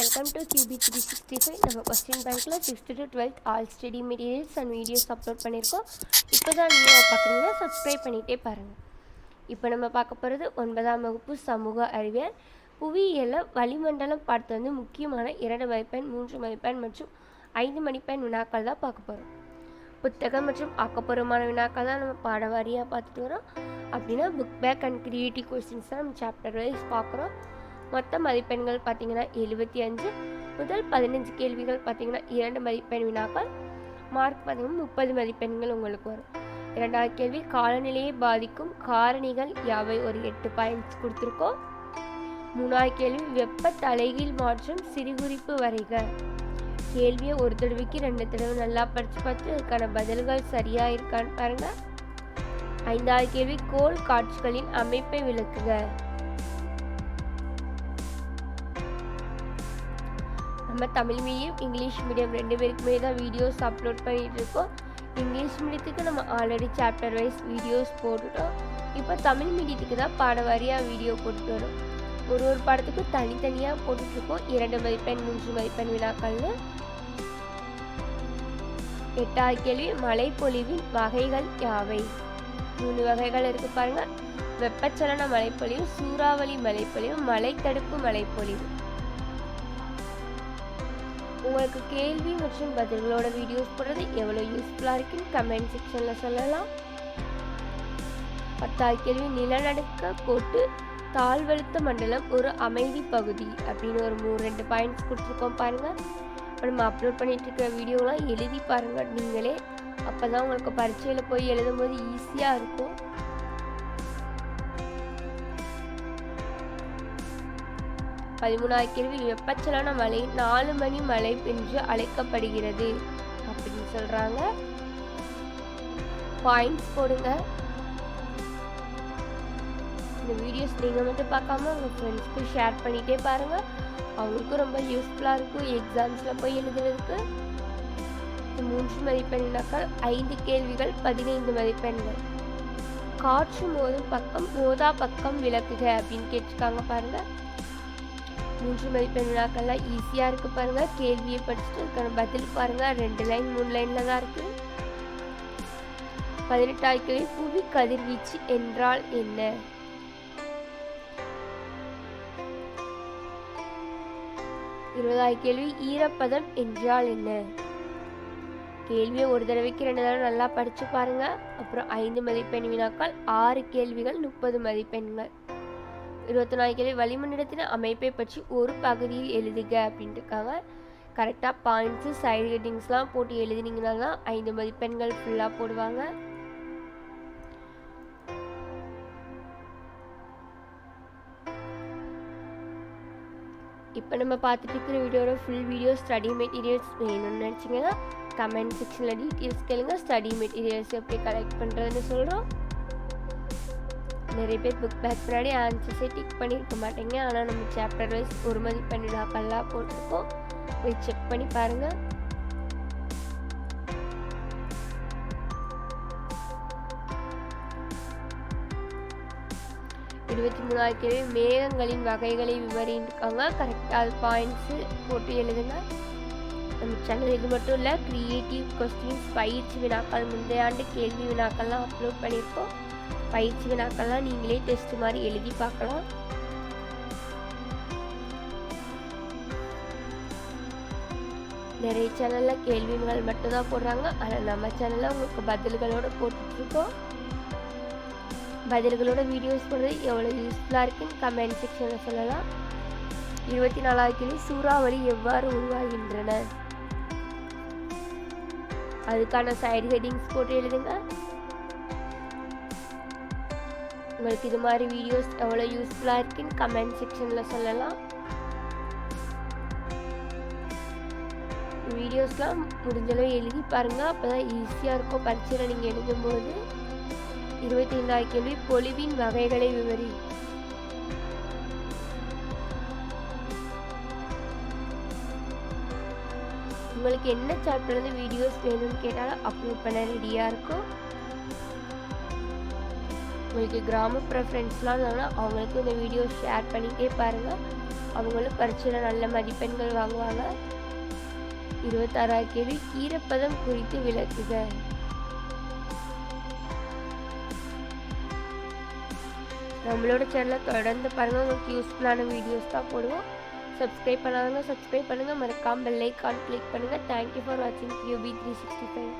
Welcome to QB three sixty five நம்ம question பேங்க்கில் sixth to twelfth all study materials and videos upload பண்ணியிருக்கோம். இப்போ தான் நீங்கள் பார்க்குறீங்கன்னா சப்ஸ்கிரைப் பண்ணிகிட்டே பாருங்கள் இப்போ நம்ம பார்க்க போகிறது ஒன்பதாம் வகுப்பு சமூக அறிவியல். புவியியலில் வளிமண்டலம் பார்த்து வந்து முக்கியமான இரண்டு மதிப்பெண் மூன்று மதிப்பெண் மற்றும் ஐந்து மதிப்பெண் வினாக்கள் தான் பார்க்க போகிறோம் புத்தகம் மற்றும் ஆக்கப்பூர்வமான வினாக்கள் தான் நம்ம பாட வாரியாக பார்த்துட்டு வரோம். அப்படின்னா book back and creative questions தான் நம்ம சாப்டர் வைஸ் பார்க்குறோம். மொத்த மதிப்பெண்கள் பார்த்தீங்கன்னா எழுபத்தி அஞ்சு முதல் பதினஞ்சு கேள்விகள் பார்த்தீங்கன்னா இரண்டு மதிப்பெண் வினாக்கள். மார்க் பார்த்தீங்கன்னா முப்பது மதிப்பெண்கள் உங்களுக்கு வரும். இரண்டாவது கேள்வி காலநிலையை பாதிக்கும் காரணிகள் யாவை? ஒரு எட்டு பாயிண்ட்ஸ் கொடுத்துருக்கோம். மூணாவது கேள்வி வெப்ப தலைகீழ் மாற்றம் சிறுகுறிப்பு வரைக. கேள்வியை ஒரு தடவைக்கு ரெண்டு தடவை நல்லா படித்து பார்த்து அதுக்கான பதில்கள் சரியாக இருக்கான்னு பாருங்கள் ஐந்தாவது கேள்வி கோல் காட்சிகளின் அமைப்பை விளக்குக. நம்ம தமிழ் மீடியம் இங்கிலீஷ் மீடியம் ரெண்டு பேருக்குமே தான் வீடியோஸ் அப்லோட் பண்ணிகிட்டு இருக்கோம் இங்கிலீஷ் மீடியத்துக்கு நம்ம ஆல்ரெடி சாப்டர் வைஸ் வீடியோஸ் போட்டுட்டோம். இப்போ தமிழ் மீடியத்துக்கு தான் பாட வாரியாக வீடியோ போட்டுட்டு வரோம். ஒரு ஒரு படத்துக்கும் தனித்தனியாக போட்டுட்ருக்கோம் இரண்டு மதிப்பெண் மூன்று மதிப்பெண் வினாக்கள்னு. எட்டாவது கேள்வி மழைப்பொழிவின் வகைகள் யாவை? மூணு வகைகள் இருக்குது பாருங்கள் வெப்பச்சலன மழைப்பொழிவு சூறாவளி மழைப்பொழிவு மழை தடுப்பு மழைப்பொழிவு உங்களுக்கு கேள்வி மற்றும் பதில்களோட வீடியோஸ் போடுறது எவ்வளோ யூஸ்ஃபுல்லாக இருக்குன்னு கமெண்ட் செக்ஷனில் சொல்லலாம். பத்தாவது கேள்வி நிலநடுக்க கோட்டு தாழ்வழுத்த மண்டலம் ஒரு அமைதி பகுதி அப்படின்னு ஒரு மூணு ரெண்டு பாயிண்ட்ஸ் கொடுத்துருக்கோம் பாருங்கள் இப்போ நம்ம அப்லோட் பண்ணிட்டு இருக்கிற வீடியோலாம் எழுதி பாருங்கள் நீங்களே. அப்போ தான் உங்களுக்கு பரீட்சையில் போய் எழுதும்போது ஈஸியாக இருக்கும். பதிமூணாவது கேள்வி வெப்பச்சலன மலை நாலு மணி மலை என்று அழைக்கப்படுகிறது. அப்படின்னு சொல்கிறாங்க பாயிண்ட்ஸ் போடுங்க. இந்த வீடியோஸ் நீங்கள் மட்டும் பார்க்காம உங்கள் ஃப்ரெண்ட்ஸ்க்கு ஷேர் பண்ணிகிட்டே பாருங்கள் அவங்களுக்கும் ரொம்ப யூஸ்ஃபுல்லாக இருக்கும். எக்ஸாம்ஸில் போய் எழுதுறதுக்கு. மூன்று மதிப்பெண்கள் ஐந்து கேள்விகள் பதினைந்து மதிப்பெண்கள். காற்று மோதும் பக்கம் மோதா பக்கம் விளக்குக அப்படின்னு கேட்டிருக்காங்க பாருங்கள் மூன்று மதிப்பெண் வினாக்கள்லாம் ஈஸியாக இருக்குது பாருங்கள் கேள்வியை படிச்சுட்டு அதுக்கான பதில் பாருங்கள் ரெண்டு லைன் மூணு லைனில் தான் இருக்குது பதினெட்டாவது கேள்வி புவி கதிர்வீச்சு என்றால் என்ன? இருபதாவது கேள்வி ஈரப்பதம் என்றால் என்ன? கேள்வியை ஒரு தடவைக்கு ரெண்டு தடவை நல்லா படித்து பாருங்க. அப்புறம் ஐந்து மதிப்பெண் வினாக்கள் ஆறு கேள்விகள் முப்பது மதிப்பெண்கள். இருபத்தி நாலு கேள்வி. வளிமண்டலத்தின் அமைப்பை பற்றி ஒரு பகுதியில் எழுதுக அப்படின்ட்டு இருக்காங்க கரெக்டாக பாயிண்ட்ஸு சைடு ஹெட்டிங்ஸ்லாம் போட்டு எழுதினீங்கன்னா தான் ஐந்து மதிப்பெண்கள் ஃபுல்லாக போடுவாங்க. இப்போ நம்ம பார்த்துட்டு இருக்கிற வீடியோட ஃபுல் வீடியோ ஸ்டடி மெட்டீரியல்ஸ் வேணும்னு நினச்சிங்கன்னா கமெண்ட் செக்ஷனில் டீட்டெயில்ஸ் கேளுங்க. ஸ்டடி மெட்டீரியல்ஸ் எப்படி கலெக்ட் பண்ணுறதுன்னு சொல்கிறோம் நிறைய பேர் புக் பேக் முன்னாடி ஆன்சர்ஸே டிக் பண்ணியிருக்க மாட்டேங்க. ஆனால் நம்ம சாப்டர் வைஸ் ஒரு மதிப்பெண் வினாக்கள்லாம் போட்டிருக்கோம். போய் செக் பண்ணி பாருங்கள் இருபத்தி மூணாயிரத்தி மேகங்களின் வகைகளை விவரிக்காங்க. கரெக்டாக பாயிண்ட்ஸு போட்டு எழுதுங்க. நம்ம சேனல் இது மட்டும் இல்லை க்ரியேட்டிவ் கொஸ்டின்ஸ் பயிற்சி வினாக்கள் முந்தைய ஆண்டு கேள்வி வினாக்கள்லாம் அப்லோட் பண்ணியிருக்கோம். பயிற்சி வினாக்கள்லாம் நீங்களே டெஸ்ட் மாதிரி எழுதி பார்க்கலாம். நிறைய சேனலில் கேள்விகள் மட்டும்தான் போடுறாங்க. ஆனால் நம்ம சேனலில் உங்களுக்கு பதில்களோடு போட்டுட்ருக்கோம். பதில்களோட வீடியோஸ் போடுறது எவ்வளோ யூஸ்ஃபுல்லாக இருக்குன்னு கமெண்ட் செக்ஷனில் சொல்லலாம். இருபத்தி நாலாவது கேள்வி சூறாவளி எவ்வாறு உருவாகின்றன? அதுக்கான சைடு ஹெட்டிங்ஸ் போட்டு எழுதுங்க. உங்களுக்கு இது மாதிரி வீடியோஸ் எவ்வளோ யூஸ்ஃபுல்லாக இருக்குன்னு கமெண்ட் செக்ஷனில் சொல்லலாம். வீடியோஸ்லாம் முடிஞ்சளவு எழுதி பாருங்கள் அப்போ தான் ஈஸியாக இருக்கும் பரீட்சையில் நீங்கள் எழுதும்போது. இருபத்தி ஐந்தாவது கேள்வி பொலிவின் வகைகளை விவரி. உங்களுக்கு என்ன சாப்டர்லேருந்து வீடியோஸ் வேணும்னு கேட்டாலும் அப்லோட் பண்ண ரெடியாக இருக்கும். உங்களுக்கு கிராமப்புற ஃப்ரெண்ட்ஸ்லாம் இருந்தாங்கன்னா அவங்களுக்கும் இந்த வீடியோ ஷேர் பண்ணிகிட்டே பாருங்கள் அவங்களும் பரீட்சையில் நல்ல மதிப்பெண்கள் வாங்குவாங்க. இருபத்தாறாவது கேள்வி ஈரப்பதம் குறித்து விளக்குக. நம்மளோட சேனலை தொடர்ந்து பாருங்கள் உங்களுக்கு யூஸ்ஃபுல்லான வீடியோஸ் தான் போடுவோம். சப்ஸ்கிரைப் பண்ணாதவங்க சப்ஸ்கிரைப் பண்ணுங்கள் மறக்காமல் பெல் ஐக்கான் கிளிக் பண்ணுங்கள் தேங்க்யூ ஃபார் வாட்சிங் கியூபி த்ரீ சிக்ஸ்டி ஃபைவ்